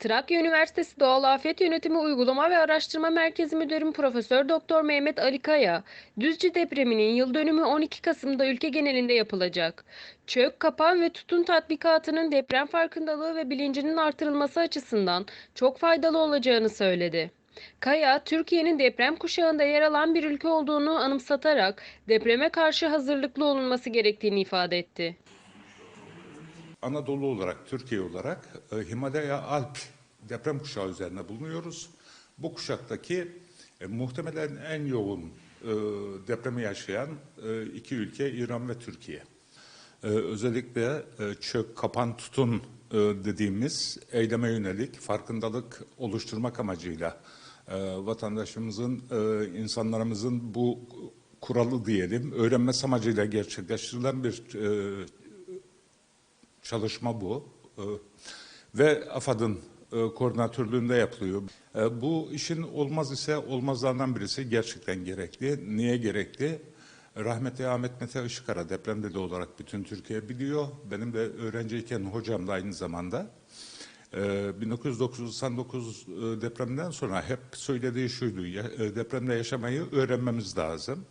Trakya Üniversitesi Doğal Afet Yönetimi Uygulama ve Araştırma Merkezi Müdürü Profesör Doktor Mehmet Ali Kaya, Düzce depreminin yıl dönümü 12 Kasım'da ülke genelinde yapılacak. Çök, kapan ve tutun tatbikatının deprem farkındalığı ve bilincinin artırılması açısından çok faydalı olacağını söyledi. Kaya, Türkiye'nin deprem kuşağında yer alan bir ülke olduğunu anımsatarak depreme karşı hazırlıklı olunması gerektiğini ifade etti. Anadolu olarak, Türkiye olarak e, Himalaya Alp deprem kuşağı üzerine bulunuyoruz. Bu kuşaktaki e, muhtemelen en yoğun e, depremi yaşayan e, iki ülke İran ve Türkiye. E, özellikle e, çök, kapan, tutun e, dediğimiz eyleme yönelik farkındalık oluşturmak amacıyla e, vatandaşımızın, e, insanlarımızın bu kuralı diyelim öğrenmesi amacıyla gerçekleştirilen bir e, çalışma bu. Ee, Ve AFAD'ın e, koordinatörlüğünde yapılıyor. E, Bu işin olmaz ise olmazlarından birisi gerçekten gerekli. Niye gerekli? Rahmetli Ahmet Mete Işıkara depremdede olarak bütün Türkiye biliyor. Benim de öğrenciyken hocam da aynı zamanda. Ee, 1999 e, depreminden sonra hep söylediği şuydu, e, depremde yaşamayı öğrenmemiz lazım.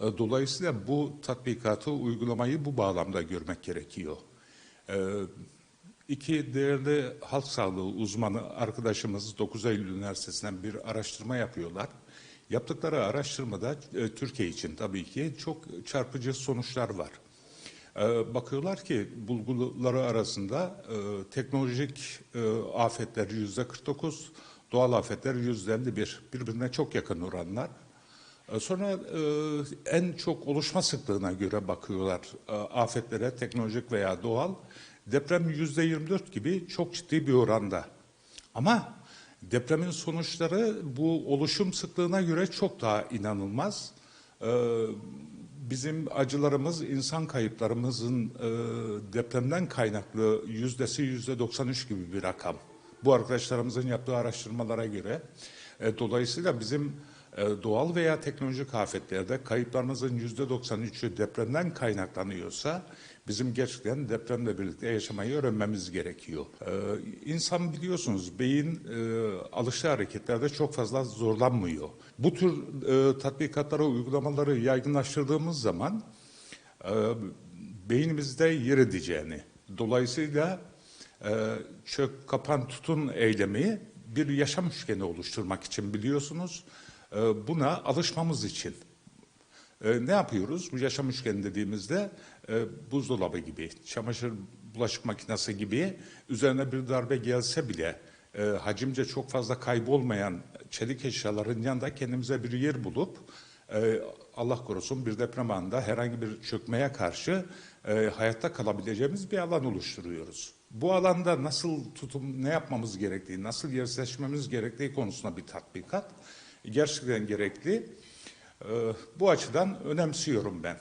Dolayısıyla bu tatbikatı, uygulamayı bu bağlamda görmek gerekiyor. Ee, İki değerli halk sağlığı uzmanı arkadaşımız 9 Eylül Üniversitesi'nden bir araştırma yapıyorlar. Yaptıkları araştırmada e, Türkiye için tabii ki çok çarpıcı sonuçlar var. Ee, Bakıyorlar ki bulguları arasında e, teknolojik e, afetler yüzde 49, doğal afetler yüzde 51. Birbirine çok yakın oranlar. E, Sonra e, en çok oluşma sıklığına göre bakıyorlar e, afetlere, teknolojik veya doğal. Deprem yüzde 24 gibi çok ciddi bir oranda. Ama depremin sonuçları bu oluşum sıklığına göre çok daha inanılmaz. E, Bizim acılarımız, insan kayıplarımızın e, depremden kaynaklı yüzdesi yüzde 93 gibi bir rakam. Bu arkadaşlarımızın yaptığı araştırmalara göre. Dolayısıyla bizim doğal veya teknolojik afetlerde kayıplarımızın yüzde 93'ü depremden kaynaklanıyorsa bizim gerçekten depremle birlikte yaşamayı öğrenmemiz gerekiyor. E, insan biliyorsunuz beyin e, alıştığı hareketlerde çok fazla zorlanmıyor. Bu tür e, tatbikatları, uygulamaları yaygınlaştırdığımız zaman e, beynimizde yer edeceğini, dolayısıyla e, çök, kapan, tutun eylemi bir yaşam üçgeni oluşturmak için biliyorsunuz. E, buna alışmamız için. E, ne yapıyoruz? Bu yaşam üçgeni dediğimizde e, buzdolabı gibi, çamaşır bulaşık makinesi gibi üzerine bir darbe gelse bile e, hacimce çok fazla kaybolmayan çelik eşyaların yanında kendimize bir yer bulup e, Allah korusun bir deprem anında herhangi bir çökmeye karşı hayatta kalabileceğimiz bir alan oluşturuyoruz. Bu alanda nasıl tutum, ne yapmamız gerektiği, nasıl yer seçmemiz gerektiği konusunda bir tatbikat gerçekten gerekli. E, bu açıdan önemsiyorum ben.